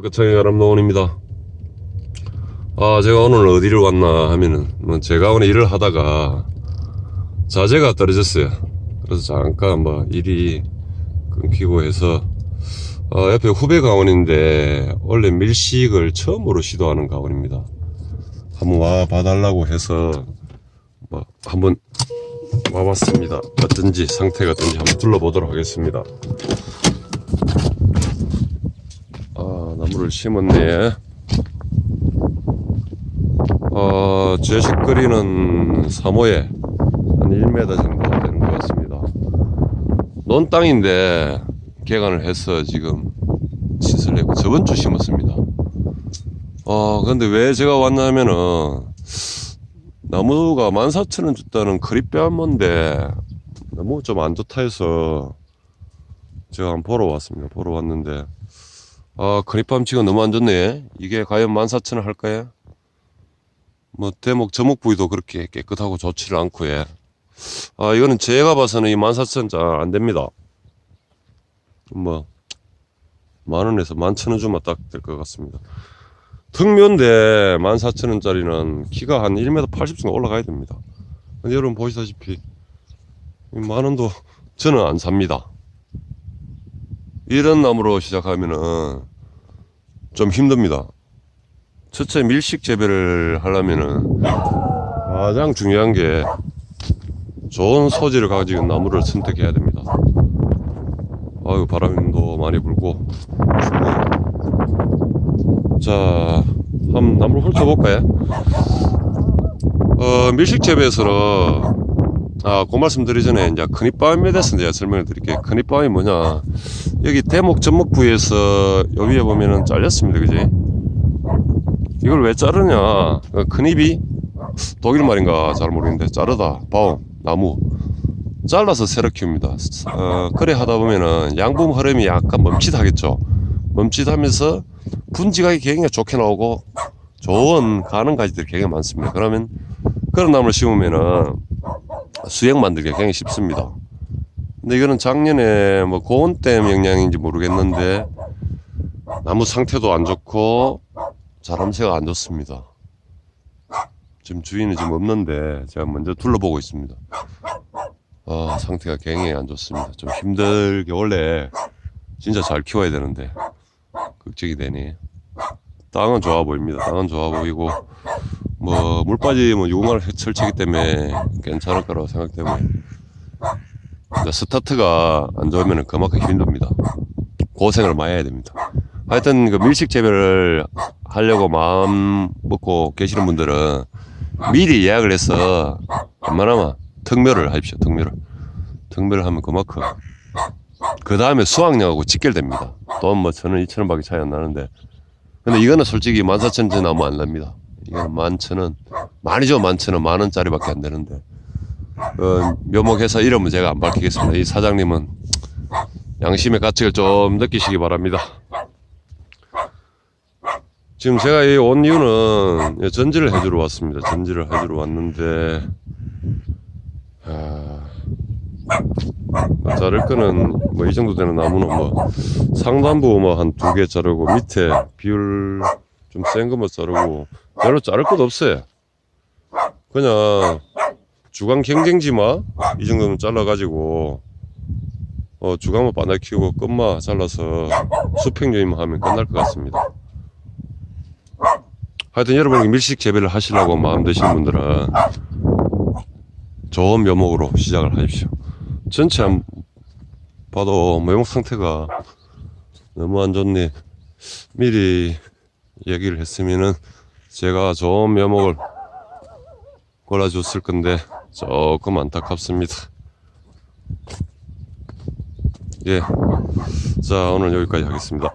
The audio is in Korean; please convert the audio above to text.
끝창의 가람노원입니다. 아, 제가 오늘 어디를 왔나 하면은, 뭐 제가 오늘 일을 하다가 자재가 떨어졌어요. 그래서 잠깐 뭐 일이 끊기고 해서, 어, 옆에 후배 가원인데, 원래 밀식을 처음으로 시도하는 가원입니다. 한번 와 봐달라고 해서, 뭐, 한번 와봤습니다. 어떤지, 상태가 어떤지 한번 둘러보도록 하겠습니다. 아, 나무를 심었네. 어, 제식 거리는 3호에 한 1m 정도 되는 것 같습니다. 논 땅인데 개간을 해서 지금 시설을 했고 저번 주 심었습니다. 어, 근데 왜 제가 왔냐면은 나무가 14,000원 줬다는 그립뼈한모인데 너무 좀 안 좋다 해서 제가 한번 보러 왔습니다. 보러 왔는데 아, 그립밤치가 너무 안 좋네. 이게 과연 14,000원 할까요? 뭐, 대목, 저목 부위도 그렇게 깨끗하고 좋지를 않고, 예. 아, 이거는 제가 봐서는 이 14,000원 잘 안 됩니다. 뭐, 만 원에서 11,000원 주면 딱 될 것 같습니다. 특묘인데 14,000원짜리는 키가 한 1m 80 정도 올라가야 됩니다. 여러분 보시다시피, 이만 원도 저는 안 삽니다. 이런 나무로 시작하면은 좀 힘듭니다. 첫째 밀식 재배를 하려면은 가장 중요한 게 좋은 소질을 가지고 나무를 선택해야 됩니다. 아유 바람도 많이 불고. 자, 한번 나무를 훑어볼까요? 어, 밀식 재배에서는 아, 그 말씀 드리기 전에 이제 큰입밤에 대해서 내가 설명을 드릴게요. 큰입밤이 뭐냐? 여기 대목 접목 부위에서 요 위에 보면은 잘렸습니다. 그지? 이걸 왜 자르냐? 어, 큰입이 독일 말인가 잘 모르겠는데 자르다 바움 나무 잘라서 새로 키웁니다. 어, 그래 하다 보면은 양분 흐름이 약간 멈칫하겠죠. 멈칫하면서 분지각이 굉장히 좋게 나오고 좋은 가는 가지들이 굉장히 많습니다. 그러면 그런 나무를 심으면은 수액 만들기가 굉장히 쉽습니다. 근데 이거는 작년에 뭐 고온댐 영향인지 모르겠는데 나무 상태도 안 좋고 자람새가 안 좋습니다. 지금 주인은 지금 없는데 제가 먼저 둘러보고 있습니다. 아 상태가 굉장히 안 좋습니다. 좀 힘들게 원래 진짜 잘 키워야 되는데 걱정이 되네. 땅은 좋아 보입니다. 땅은 좋아 보이고 뭐 물 빠지면 유공할 철치기 때문에 괜찮을 거라고 생각 때 이제 스타트가 안 좋으면 그만큼 힘듭니다. 고생을 많이 해야 됩니다. 하여튼 그 밀식 재배를 하려고 마음 먹고 계시는 분들은 미리 예약을 해서 웬만하면 특묘를 하십시오. 특묘를. 특묘를 하면 그만큼. 그 다음에 수확량하고 직결됩니다. 돈 뭐 천 원, 이천 원밖에 차이 안 나는데. 근데 이거는 솔직히 만 사천 원 나면 안 납니다. 이거는 만천 원, 많이죠 만천 원, 만 원짜리밖에 안 되는데. 어, 묘목회사 이름은 제가 안 밝히겠습니다. 이 사장님은 양심의 가책을 좀 느끼시기 바랍니다. 지금 제가 이 온 이유는 전지를 해주러 왔습니다. 전지를 해주러 왔는데, 아, 뭐 자를 거는 뭐 이 정도 되는 나무는 뭐 상단부 뭐 한 두 개 자르고 밑에 비율 좀 센거뭐 자르고 별로 자를 것도 없어요. 그냥 주간 경쟁지마 이 정도는 잘라가지고 어 주간만 바닥 키우고 끝마 잘라서 수평 조임만 하면 끝날 것 같습니다. 하여튼 여러분 밀식 재배를 하시려고 마음 드시는 분들은 좋은 묘목으로 시작을 하십시오. 전체 한 봐도 묘목 상태가 너무 안 좋네. 미리 얘기를 했으면은 제가 좋은 묘목을 골라줬을 건데 조금 안타깝습니다. 예. 자, 오늘 여기까지 하겠습니다.